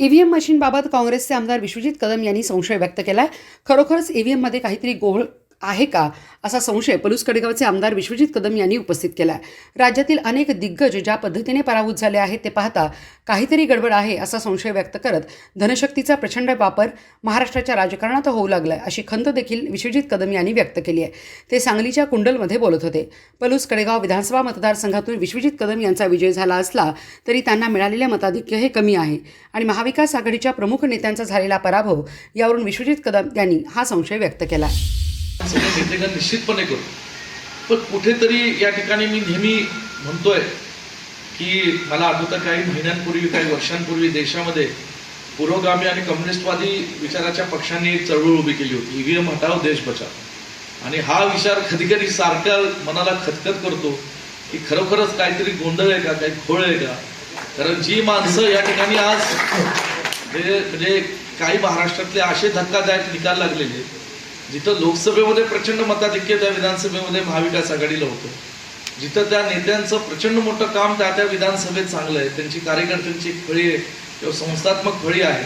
EVM मशीनबाबत काँग्रेसचे आमदार विश्वजित कदम यांनी संशय व्यक्त केला आहे खरोखरच ईव्हीएममध्ये काहीतरी गोळ आहे का असा संशय पलूस कडेगावचे आमदार विश्वजित कदम यांनी उपस्थित केला राज्यातील अनेक दिग्गज ज्या पद्धतीने पराभूत झाले आहेत ते पाहता काहीतरी गडबड आहे असा संशय व्यक्त करत धनशक्तीचा प्रचंड वापर महाराष्ट्राच्या राजकारणात होऊ लागलाय अशी खंत देखील विश्वजित कदम यांनी व्यक्त केली आहे. ते सांगलीच्या कुंडलमध्ये बोलत होते. पलूस कडेगाव विधानसभा मतदारसंघातून विश्वजित कदम यांचा विजय झाला असला तरी त्यांना मिळालेले मताधिक्य हे कमी आहे आणि महाविकास आघाडीच्या प्रमुख नेत्यांचा झालेला पराभव यावरून विश्वजित कदम यांनी हा संशय व्यक्त केला सगळे निश्चितपणे करू. पण कुठेतरी या ठिकाणी मी नेहमी म्हणतोय की मला आठवतं काही महिन्यांपूर्वी काही वर्षांपूर्वी देशामध्ये पुरोगामी आणि कम्युनिस्टवादी विचाराच्या पक्षांनी एक चळवळ उभी केली होती. ईव्हीएम हटाव देश बचाव आणि हा विचार कधी कधी सारखा मनाला खतखत करतो की खरोखरच काहीतरी गोंधळ आहे का काही खोळ आहे का? कारण जी माणसं या ठिकाणी आज म्हणजे म्हणजे काही महाराष्ट्रातले असे धक्कादायक निकाल लागलेले जिथं लोकसभेमध्ये प्रचंड मताधिक्य त्या विधानसभेमध्ये महाविकास आघाडीला होतं. जिथं त्या नेत्यांचं प्रचंड मोठं काम त्या त्या विधानसभेत चांगलं आहे. त्यांची कार्यकर्त्यांची फळी आहे किंवा संस्थात्मक फळी आहे.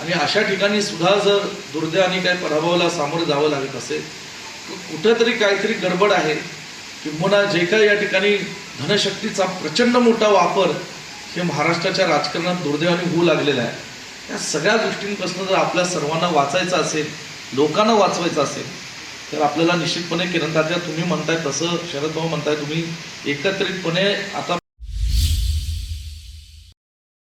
आणि अशा ठिकाणी सुद्धा जर दुर्दैवाने काही पराभवाला सामोरं जावं लागत असेल तर कुठंतरी काहीतरी गडबड आहे. किंबहुना जे काही या ठिकाणी धनशक्तीचा प्रचंड मोठा वापर हे महाराष्ट्राच्या राजकारणात दुर्दैवाने होऊ लागलेला आहे. या सगळ्या गोष्टींपासून जर आपल्या सर्वांना वाचायचं असेल लोकांना वाचवायचं असेल तर आपल्याला निश्चितपणे किरण दादा तुम्ही म्हणताय तसं शरद भाऊ म्हणताय तुम्ही एकत्रितपणे आता